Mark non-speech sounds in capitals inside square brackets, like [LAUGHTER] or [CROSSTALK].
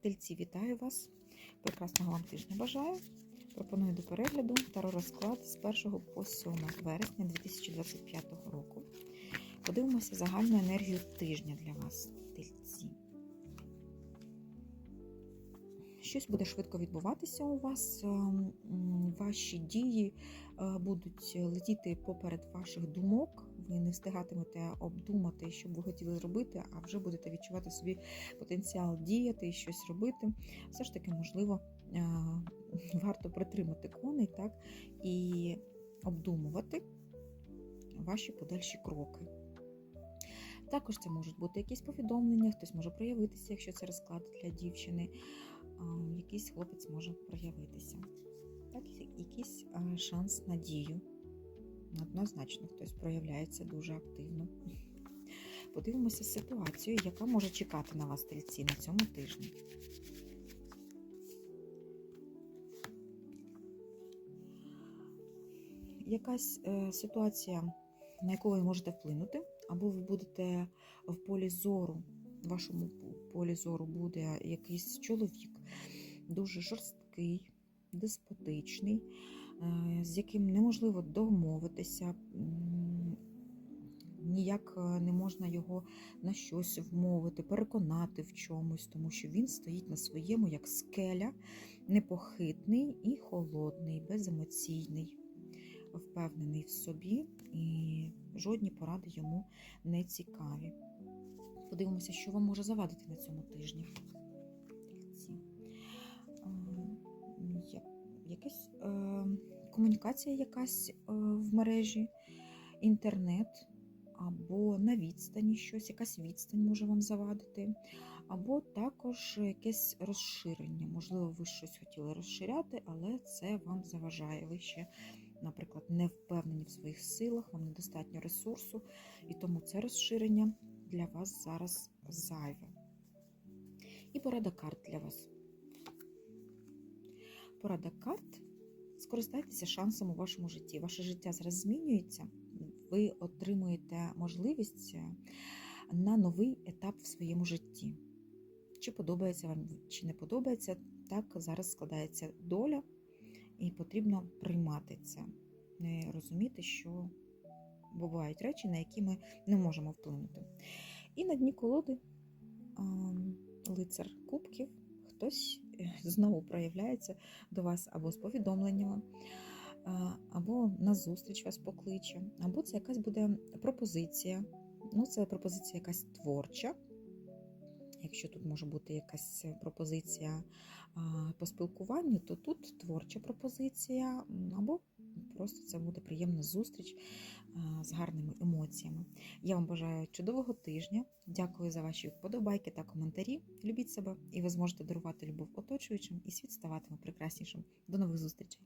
Тельці, вітаю вас. Прекрасного вам тижня бажаю. Пропоную до перегляду таро розклад з 1 по 7 вересня 2025 року. Подивимося загальну енергію тижня для вас, тельці. Щось буде швидко відбуватися у вас. ем, Ваші дії е, будуть летіти поперед ваших думок. Ви не встигатимете обдумати, що б ви хотіли зробити, а вже будете відчувати собі потенціал діяти і щось робити. Все ж таки, можливо, е, [LAUGHS] варто притримати коней так, і обдумувати ваші подальші кроки. Також це можуть бути якісь повідомлення, хтось може проявитися, якщо це розклад для дівчини, якийсь хлопець може проявитися. Так, якийсь шанс на дію. Однозначно, хтось проявляється дуже активно. Подивимося ситуацію, яка може чекати на вас тельці на цьому тижні. Якась е, ситуація, на яку ви можете вплинути, або ви будете в полі зору, вашому полі зору буде якийсь чоловік, дуже жорсткий, деспотичний, е, з яким неможливо домовитися, ніяк е, не можна його на щось вмовити, переконати в чомусь, тому що він стоїть на своєму як скеля, непохитний і холодний, беземоційний, впевнений в собі, і жодні поради йому не цікаві. Подивимося, що вам може завадити на цьому тижні. Е, Якась е, комунікація якась е, в мережі, інтернет, або на відстані щось, якась відстань може вам завадити, або також якесь розширення. Можливо, ви щось хотіли розширяти, але це вам заважає. Ви ще, наприклад, не впевнені в своїх силах, вам недостатньо ресурсу, і тому це розширення для вас зараз зайве. І порада карт для вас. Порада карт. Скористайтеся шансом у вашому житті. Ваше життя зараз змінюється. Ви отримуєте можливість е, на новий етап в своєму житті. Чи подобається вам, чи не подобається, так зараз складається доля, і потрібно приймати це. Не розуміти, що бувають речі, на які ми не можемо вплинути. І на дні колоди лицар кубків, хтось е, знову проявляється до вас або з повідомленнями, або на зустріч вас покличе, або це якась буде пропозиція. Ну, це пропозиція якась творча. Якщо тут може бути якась пропозиція по спілкуванню, то тут творча пропозиція, або просто це буде приємна зустріч з гарними емоціями. Я вам бажаю чудового тижня. Дякую за ваші вподобайки та коментарі. Любіть себе, і ви зможете дарувати любов оточуючим, і світ ставатиме прекраснішим. До нових зустрічей!